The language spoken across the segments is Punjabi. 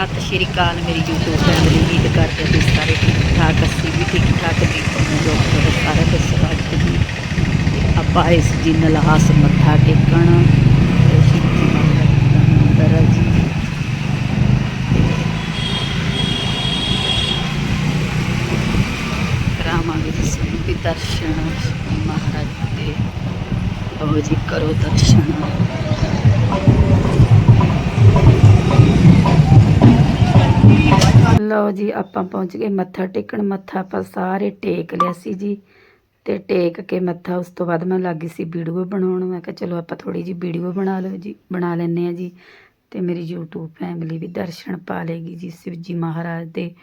ਸਤਿ ਸ਼੍ਰੀ ਅਕਾਲ, ਮੇਰੀ YouTube ਫੈਮਿਲੀ ਉਮੀਦ ਕਰਦੇ ਹਾਂ ਤੁਸੀਂ ਸਾਰੇ ਠੀਕ ਠਾਕ ਅਸੀਂ ਵੀ ਠੀਕ ਠਾਕ ਜੀ ਤੁਹਾਨੂੰ ਜੋ ਤੁਹਾਡਾ ਸਾਰਾ ਕੁਝ ਸਵਾਗਤ ਜੀ। ਤੇ ਆਪਾਂ ਇਸ ਜੀ ਨਲਹਾਸ ਮੱਥਾ ਟੇਕਣ ਤੇ ਸ਼ਿਵ ਜੀ ਮਹਾਰਾਜ ਦਾ ਮੰਦਰ ਹੈ ਜੀ। ਕਰਾਵਾਂਗੇ ਜੀ ਸਾਨੂੰ ਵੀ ਦਰਸ਼ਨ ਸ਼ਿਵ ਮਹਾਰਾਜ ਦੇ। ਆਓ ਜੀ, ਕਰੋ ਦਰਸ਼ਨ। ਲਓ ਜੀ, ਆਪਾਂ ਪਹੁੰਚ ਗਏ ਮੱਥਾ ਟੇਕਣ। ਮੱਥਾ ਆਪਾਂ ਸਾਰੇ ਟੇਕ ਲਿਆ ਸੀ ਜੀ ਤੇ ਟੇਕ ਕੇ ਮੱਥਾ ਉਸ ਤੋਂ ਬਾਅਦ ਮੈਂ ਲੱਗੀ ਸੀ ਵੀਡੀਓ ਬਣਾਉਣ। ਮੈਂ ਕਿਹਾ ਚਲੋ ਆਪਾਂ ਥੋੜੀ ਜੀ ਵੀਡੀਓ ਬਣਾ ਲਓ ਜੀ, ਬਣਾ ਲੈਂਦੇ ਆ ਜੀ ਤੇ ਮੇਰੀ YouTube ਫੈਮਿਲੀ ਵੀ ਦਰਸ਼ਨ ਪਾ ਲੇਗੀ ਜੀ ਸ਼ਿਵ ਜੀ ਮਹਾਰਾਜ ਦੇ।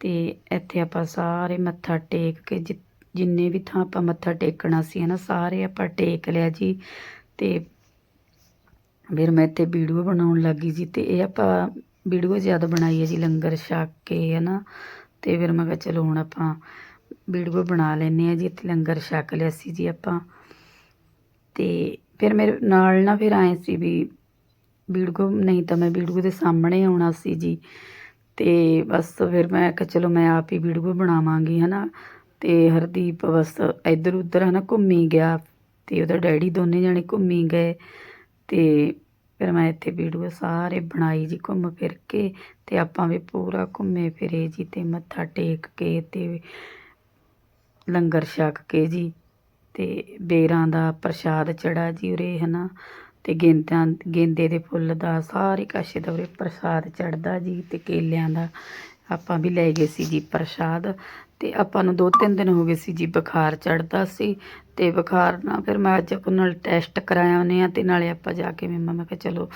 ਤੇ ਇੱਥੇ ਆਪਾਂ ਸਾਰੇ ਮੱਥਾ ਟੇਕ ਕੇ ਜਿ- ਜਿੰਨੇ ਵੀ ਥਾਂ ਆਪਾਂ ਮੱਥਾ ਟੇਕਣਾ ਸੀ ਹੈ ਨਾ ਸਾਰੇ ਆਪਾਂ ਟੇਕ ਲਿਆ ਜੀ ਤੇ ਫਿਰ ਮੈਂ ਇੱਥੇ ਵੀਡੀਓ ਬਣਾਉਣ ਲੱਗੀ ਜੀ ਤੇ ਇਹ ਆਪਾਂ ਵੀਡੀਓ ਜ਼ਿਆਦਾ ਬਣਾਈ ਹੈ ਜੀ, ਲੰਗਰ ਛਕ ਕੇ ਹੈ ਨਾ ਅਤੇ ਫਿਰ ਮੈਂ ਕਿਹਾ ਚਲੋ ਹੁਣ ਆਪਾਂ ਵੀਡੀਓ ਬਣਾ ਲੈਂਦੇ ਆ ਜੀ, ਇੱਥੇ ਲੰਗਰ ਛਕ ਲਿਆ ਸੀ ਜੀ ਆਪਾਂ। ਤੇ ਫਿਰ ਮੇਰੇ ਨਾਲ ਨਾ ਫਿਰ ਆਏ ਸੀ ਵੀ ਵੀਡੀਓ, ਨਹੀਂ ਤਾਂ ਮੈਂ ਵੀਡੀਓ ਦੇ ਸਾਹਮਣੇ ਆਉਣਾ ਸੀ ਜੀ। ਤੇ ਬਸ ਫਿਰ ਮੈਂ ਕਿਹਾ ਚਲੋ ਮੈਂ ਆਪ ਹੀ ਵੀਡੀਓ ਬਣਾਵਾਂਗੀ ਹੈ ਨਾ ਤੇ ਹਰਦੀਪ ਬਸ ਇੱਧਰ ਉੱਧਰ ਹੈ ਨਾ ਘੁੰਮੀ ਗਿਆ ਤੇ ਉਹਦਾ ਡੈਡੀ ਦੋਨੇ ਜਾਣੇ ਘੁੰਮੀ ਗਏ। ਤੇ ਫਿਰ ਮੈਂ ਇੱਥੇ ਵੀਡੀਓ ਸਾਰੇ ਬਣਾਈ ਜੀ ਘੁੰਮ ਫਿਰ ਕੇ ਤੇ ਆਪਾਂ ਵੀ ਪੂਰਾ ਘੁੰਮੇ ਫਿਰੇ ਜੀ ਤੇ ਮੱਥਾ ਟੇਕ ਕੇ ਤੇ ਲੰਗਰ ਛਕ ਕੇ ਜੀ ਤੇ ਬੇਰਾਂ ਦਾ ਪ੍ਰਸ਼ਾਦ ਚੜਾ ਜੀ ਉਰੇ, ਹਨਾ? ਤੇ ਗੇਂਦਾਂ, ਗੇਂਦੇ ਦੇ ਫੁੱਲ ਦਾ ਸਾਰੇ ਕਾਸ਼ੇ ਦਾ ਉਰੇ ਪ੍ਰਸ਼ਾਦ ਚੜਦਾ ਜੀ ਤੇ ਕੇਲਿਆਂ ਦਾ ਆਪਾਂ ਵੀ ਲੈ ਗਏ ਸੀ ਜੀ ਪ੍ਰਸ਼ਾਦ ਤੇ ਆਪਾਂ ਨੂੰ ਦੋ ਤਿੰਨ ਦਿਨ ਹੋ ਗਏ ਸੀ ਜੀ ਬੁਖਾਰ ਚੜਦਾ ਸੀ ਤੇ ਬੁਖਾਰ ਨਾਲ ਫਿਰ ਮੈਂ ਅੱਜ ਆਪਾਂ ਨਾਲ ਟੈਸਟ ਕਰਾਇਆ ਉਹਨੇ ਆ ਤੇ ਨਾਲੇ ਆਪਾਂ ਜਾ ਕੇ ਮੈਂ ਮੈਂ ਕਿਹਾ ਚਲੋ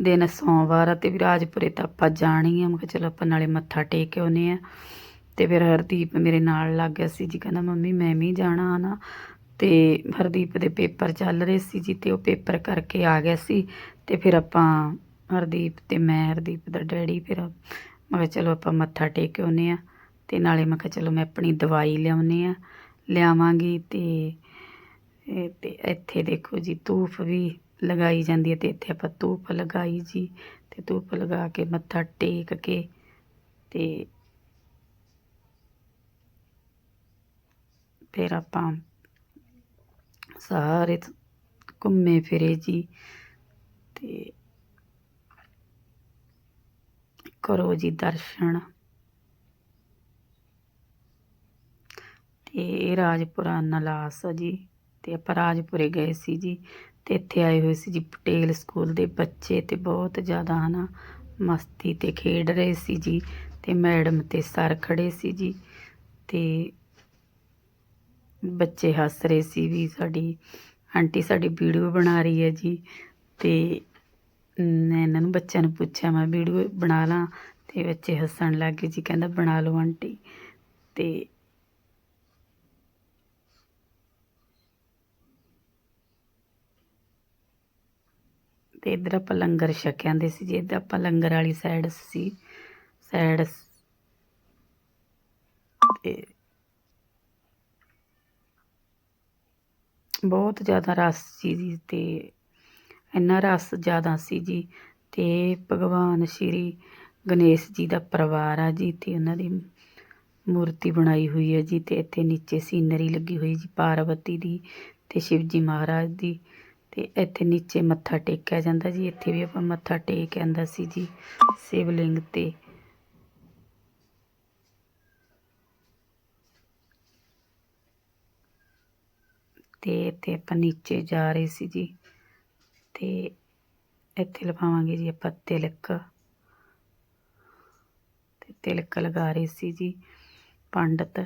ਦਿਨ ਸੋਮਵਾਰ ਆ ਤੇ ਵੀ ਰਾਜਪੁਰੇ ਤਾਂ ਆਪਾਂ ਜਾਣੀ ਆ। ਮੈਂ ਕਿਹਾ ਚਲੋ ਆਪਾਂ ਨਾਲੇ ਮੱਥਾ ਟੇਕ ਕੇ ਆਉਨੇ ਆ। ਤੇ ਫਿਰ ਹਰਦੀਪ ਮੇਰੇ ਨਾਲ ਲੱਗ ਗਿਆ ਸੀ ਜੀ, ਕਹਿੰਦਾ ਮੰਮੀ ਮੈਂ ਵੀ ਜਾਣਾ ਨਾ। ਤੇ ਹਰਦੀਪ ਦੇ ਪੇਪਰ ਚੱਲ ਰਹੇ ਸੀ ਜੀ ਤੇ ਉਹ ਪੇਪਰ ਕਰਕੇ ਆ ਗਿਆ ਸੀ। ਤੇ ਫਿਰ ਆਪਾਂ ਹਰਦੀਪ ਤੇ ਮੈਂ, ਹਰਦੀਪ ਦਾ ਡੈਡੀ ਫਿਰ ਮੈਂ ਕਿਹਾ ਚਲੋ ਆਪਾਂ ਮੱਥਾ ਟੇਕ ਕੇ ਆਉਨੇ ਆ ਤੇ ਨਾਲੇ ਮੈਂ ਕਿਹਾ ਚਲੋ ਮੈਂ ਆਪਣੀ ਦਵਾਈ ਲਿਆਉਨੇ ਆ ਲਿਆਵਾਂਗੀ ਤੇ ਤੇ ਇੱਥੇ ਦੇਖੋ ਜੀ ਧੂਫ ਵੀ ਲਗਾਈ ਜਾਂਦੀ ਹੈ ਤੇ ਇੱਥੇ ਆਪਾਂ ਧੂਪ ਲਗਾਈ ਜੀ ਤੇ ਧੂਪ ਲਗਾ ਕੇ ਮੱਥਾ ਟੇਕ ਕੇ ਤੇ ਫਿਰ ਆਪਾਂ ਸਾਰੇ ਘੁੰਮੇ ਫਿਰੇ ਜੀ ਤੇ ਕਰੋ ਜੀ ਦਰਸ਼ਨ। ਤੇ ਇਹ ਰਾਜਪੁਰਾ ਨਲਾਸ ਆ ਜੀ, ਤੇ ਆਪਾਂ ਰਾਜਪੁਰੇ ਗਏ ਸੀ ਜੀ, ਤੇ ਇੱਥੇ ਆਏ ਹੋਏ ਸੀ ਜੀ ਪਟੇਲ ਸਕੂਲ ਦੇ ਬੱਚੇ ਤੇ ਬਹੁਤ ਜ਼ਿਆਦਾ ਹਨਾ ਮਸਤੀ ਤੇ ਖੇਡ ਰਹੇ ਸੀ ਜੀ, ਤੇ ਮੈਡਮ ਤੇ ਸਰ ਖੜੇ ਸੀ ਜੀ, ਤੇ ਬੱਚੇ ਹੱਸ ਰਹੇ ਸੀ ਵੀ ਸਾਡੀ ਆਂਟੀ ਸਾਡੀ ਵੀਡੀਓ ਬਣਾ ਰਹੀ ਹੈ ਜੀ, ਤੇ ਮੈਂ ਇਹਨਾਂ ਨੂੰ ਬੱਚਿਆਂ ਨੂੰ ਪੁੱਛਿਆ, ਮੈਂ ਵੀਡੀਓ ਬਣਾ ਲਾਂ। ਤੇ ਬੱਚੇ ਹੱਸਣ ਲੱਗ ਗਏ ਜੀ, ਕਹਿੰਦਾ, ਬਣਾ ਲਓ ਆਂਟੀ। ਤੇ ਤੇ ਇੱਧਰ ਆਪਾਂ ਲੰਗਰ ਛਕਿਆਂ ਦੇ ਸੀ ਜੀ, ਇੱਧਰ ਆਪਾਂ ਲੰਗਰ ਵਾਲੀ ਸਾਈਡ ਸੀ ਸਾਈਡ ਤੇ ਬਹੁਤ ਜ਼ਿਆਦਾ ਰਸ ਸੀ ਜੀ, ਤੇ ਇੰਨਾ ਰਸ ਜ਼ਿਆਦਾ ਸੀ ਜੀ ਅਤੇ ਭਗਵਾਨ ਸ਼੍ਰੀ ਗਣੇਸ਼ ਜੀ ਦਾ ਪਰਿਵਾਰ ਆ ਜੀ ਤੇ ਉਹਨਾਂ ਦੀ ਮੂਰਤੀ ਬਣਾਈ ਹੋਈ ਹੈ ਜੀ ਅਤੇ ਇੱਥੇ ਨੀਚੇ ਸੀਨਰੀ ਲੱਗੀ ਹੋਈ ਜੀ ਪਾਰਵਤੀ ਦੀ ਅਤੇ ਸ਼ਿਵ ਜੀ ਮਹਾਰਾਜ ਦੀ ਅਤੇ ਇੱਥੇ ਨੀਚੇ ਮੱਥਾ ਟੇਕਿਆ ਜਾਂਦਾ ਜੀ, ਇੱਥੇ ਵੀ ਆਪਾਂ ਮੱਥਾ ਟੇਕ ਆਂਦਾ ਸੀ ਜੀ ਸ਼ਿਵਲਿੰਗ ਤੇ। ਤੇ ਇੱਥੇ ਆਪਾਂ ਨੀਚੇ ਜਾ ਰਹੇ ਸੀ ਜੀ। ਤੇ ਇੱਥੇ ਲਗਾਵਾਂਗੇ ਜੀ ਆਪਾਂ ਤਿਲਕ। ਤੇ ਤਿਲਕ ਲਗਾ ਰਹੇ ਸੀ ਜੀ ਪੰਡਤ।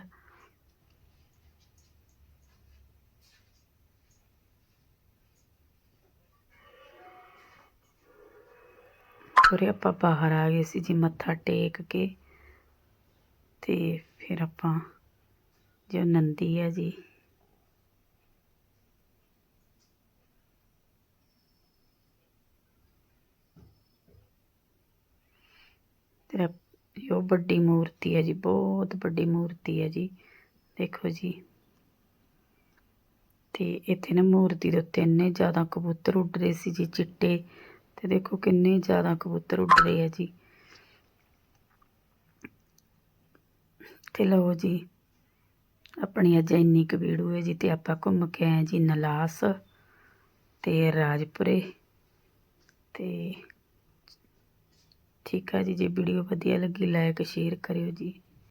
ਉਰੇ ਆਪਾਂ ਬਾਹਰ ਆ ਗਏ ਸੀ ਜੀ ਮੱਥਾ ਟੇਕ ਕੇ। ਤੇ ਫਿਰ ਆਪਾਂ ਜੋ ਨੰਦੀ ਹੈ ਜੀ ਤੇਰਾ ਉਹ ਵੱਡੀ ਮੂਰਤੀ ਹੈ ਜੀ, ਬਹੁਤ ਵੱਡੀ ਮੂਰਤੀ ਹੈ ਜੀ। ਦੇਖੋ ਜੀ। ਤੇ ਇੱਥੇ ਨਾ ਮੂਰਤੀ ਦੇ ਉੱਤੇ ਇੰਨੇ ਜ਼ਿਆਦਾ ਕਬੂਤਰ ਉੱਡ ਰਹੇ ਸੀ ਜੀ, ਚਿੱਟੇ। ਤੇ ਦੇਖੋ ਕਿੰਨੇ ਜ਼ਿਆਦਾ ਕਬੂਤਰ ਉੱਡ ਰਹੇ ਆ ਜੀ। ਤੇ ਲਓ ਜੀ, ਆਪਣੀ ਅੱਜ ਇੰਨੀ ਕੁ ਵੀਡੀਓ ਹੈ ਜੀ ਤੇ ਆਪਾਂ ਘੁੰਮ ਕੇ ਆਏ ਜੀ ਨਲਾਸ ਤੇ ਰਾਜਪੁਰੇ। ਤੇ ਠੀਕ ਆ ਜੀ ਜੇ ਵੀਡੀਓ ਵਧੀਆ ਲੱਗੀ ਲਾਈਕ ਸ਼ੇਅਰ ਕਰਿਓ ਜੀ।